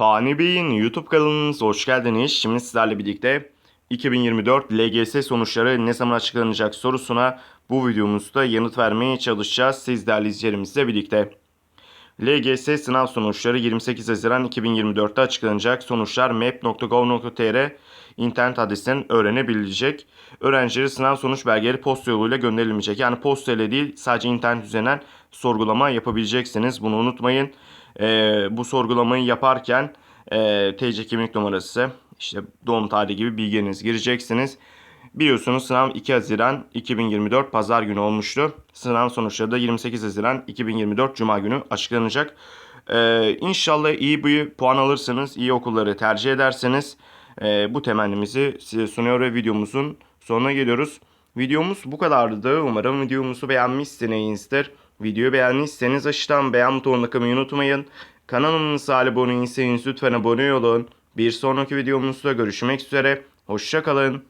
Fani Bey'in YouTube kanalınıza hoş geldiniz. Şimdi sizlerle birlikte 2024 LGS sonuçları ne zaman açıklanacak sorusuna bu videomuzda yanıt vermeye çalışacağız. Siz izleyicilerimizle birlikte. LGS sınav sonuçları 28 Haziran 2024'te açıklanacak. Sonuçlar map.gov.tr internet adresinden öğrenebilecek. Öğrencileri sınav sonuç belgeleri posta yoluyla gönderilmeyecek. Yani posta ile değil sadece internet üzerinden sorgulama yapabileceksiniz. Bunu unutmayın. Ee, bu sorgulamayı yaparken e, TC kimlik numarası, işte doğum tarihi gibi bilgilerinizi gireceksiniz. Biliyorsunuz sınav 2 Haziran 2024 Pazar günü olmuştu. Sınav sonuçları da 28 Haziran 2024 Cuma günü açıklanacak. Ee, inşallah iyi bir puan alırsınız, iyi okulları tercih ederseniz e, bu temennimizi size sunuyor ve videomuzun sonuna geliyoruz. Videomuz bu kadardı. Umarım videomuzu beğenmişsinizdir. Videoyu beğendiyseniz aşağıdan beğen butonuna kılmayı unutmayın. Kanalımıza abone değilseniz lütfen abone olun. Bir sonraki videomuzda görüşmek üzere. Hoşçakalın.